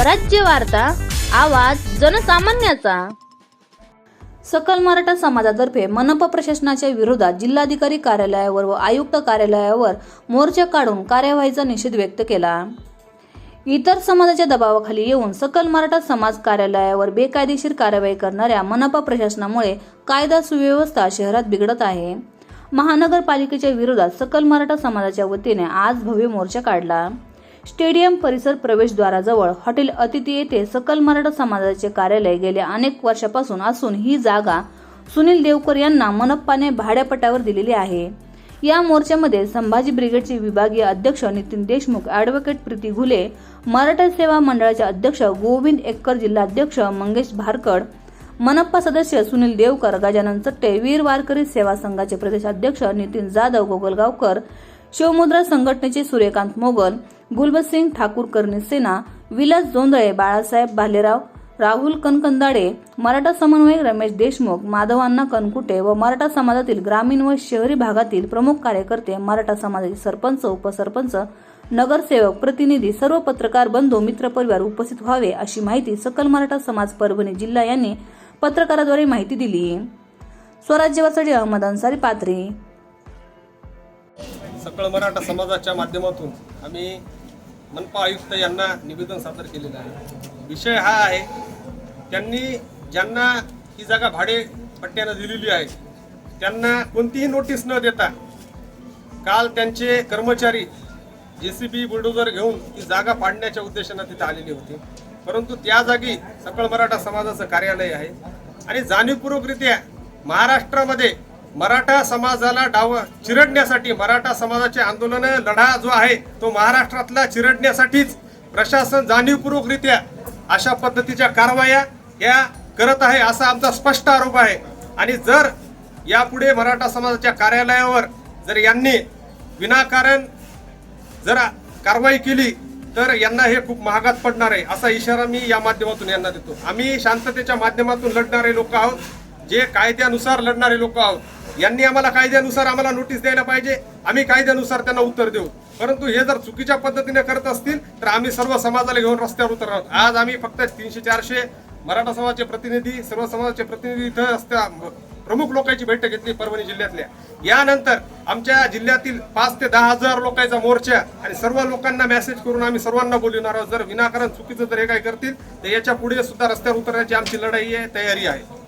स्वराज्य वार्ता आवाज जनसामान्याचा. सकल मराठा समाजातर्फे मनपा प्रशासनाच्या विरोधात जिल्हाधिकारी कार्यालयावर व आयुक्त कार्यालयावर मोर्चा काढून कार्यवाहीचा निषेध व्यक्त केला. इतर समाजाच्या दबावाखाली येऊन सकल मराठा समाज कार्यालयावर बेकायदेशीर कारवाई करणाऱ्या मनपा प्रशासनामुळे कायदा सुव्यवस्था शहरात बिघडत आहे. महानगरपालिकेच्या विरोधात सकल मराठा समाजाच्या वतीने आज भव्य मोर्चा काढला. स्टेडियम परिसर प्रवेशद्वाराजवळ हॉटेल अतिथी येथे सकल मराठा समाजाचे कार्यालय गेल्या अनेक वर्षापासून असून ही जागा सुनील देवकर यांना मनप्पाने भाड्यापट्यावर दिलेली आहे. या मोर्चामध्ये संभाजी ब्रिगेडचे विभागीय अध्यक्ष नितीन देशमुख ॲडव्होकेट प्रीती घुले मराठा सेवा मंडळाचे अध्यक्ष गोविंद एक्कर जिल्हाध्यक्ष मंगेश भारकड मनप्पा सदस्य सुनील देवकर गजानन चट्टे वीर वारकरी सेवा संघाचे प्रदेशाध्यक्ष नितीन जाधव गोगलगावकर शिवमुद्रा संघटनेचे सूर्यकांत मोगल गुलबसिंग ठाकूर कर्णी सेना विलास जोंधळे बाळासाहेब भालेराव राहुल कनकंदाडे मराठा समन्वयक रमेश देशमुख माधवांना कनकुटे व मराठा समाजातील ग्रामीण व शहरी भागातील प्रमुख कार्यकर्ते मराठा समाजाचे सरपंच उपसरपंच नगरसेवक प्रतिनिधी सर्व पत्रकार बंधू मित्रपरिवार उपस्थित व्हावे अशी माहिती सकल मराठा समाज परभणी जिल्हा यांनी पत्रकाराद्वारे माहिती दिली. स्वराज्यवासाठी अहमद अन्सारी पात्री सकळ मराठा समाजाच्या माध्यमातून आम्ही मनपा आयुक्त यांना निवेदन सादर केलेलं आहे. विषय हा आहे त्यांनी ज्यांना ही जागा भाडे पट्ट्यानं दिलेली आहे त्यांना कोणतीही नोटीस न देता काल त्यांचे कर्मचारी जे सी बी बुलडोजर घेऊन ती जागा पाडण्याच्या उद्देशानं तिथे आलेली होती. परंतु त्या जागी सकळ मराठा समाजाचं कार्यालय आहे आणि जाणीवपूर्वकरित्या महाराष्ट्रामध्ये मराठा समाजाला डाव चिरडण्यासाठी मराठा समाजाचे आंदोलन लढा जो आहे तो महाराष्ट्रातला चिरडण्यासाठीच प्रशासन जाणीवपूर्वकरित्या अशा पद्धतीच्या कारवाया या करत आहे असा आमचा स्पष्ट आरोप आहे. आणि जर यापुढे मराठा समाजाच्या कार्यालयावर जर यांनी विनाकारण जर कारवाई केली तर यांना हे खूप महागात पडणार आहे असा इशारा मी या माध्यमातून यांना देतो. आम्ही शांततेच्या माध्यमातून लढणारे लोक आहोत जे कायद्यानुसार लढणारे लोक आहोत. यांनी आम्हाला कायद्यानुसार आम्हाला नोटीस द्यायला पाहिजे. आम्ही कायद्यानुसार त्यांना उत्तर देऊ. परंतु हे जर चुकीच्या पद्धतीने करत असतील तर आम्ही सर्व समाजाला घेऊन रस्त्यावर उतरणार आहोत. आज आम्ही फक्त तीनशे चारशे मराठा समाजाचे प्रतिनिधी सर्व समाजाचे प्रतिनिधी इथं असत्या प्रमुख लोकांची बैठक घेतली परभणी जिल्ह्यातल्या. यानंतर आमच्या जिल्ह्यातील पाच ते दहा हजार लोकांचा मोर्चा आणि सर्व लोकांना मेसेज करून आम्ही सर्वांना बोलवणार आहोत. जर विनाकारण चुकीचं जर हे काही करतील तर याच्यापुढे सुद्धा रस्त्यावर उतरण्याची आमची लढाई आहे तयारी आहे.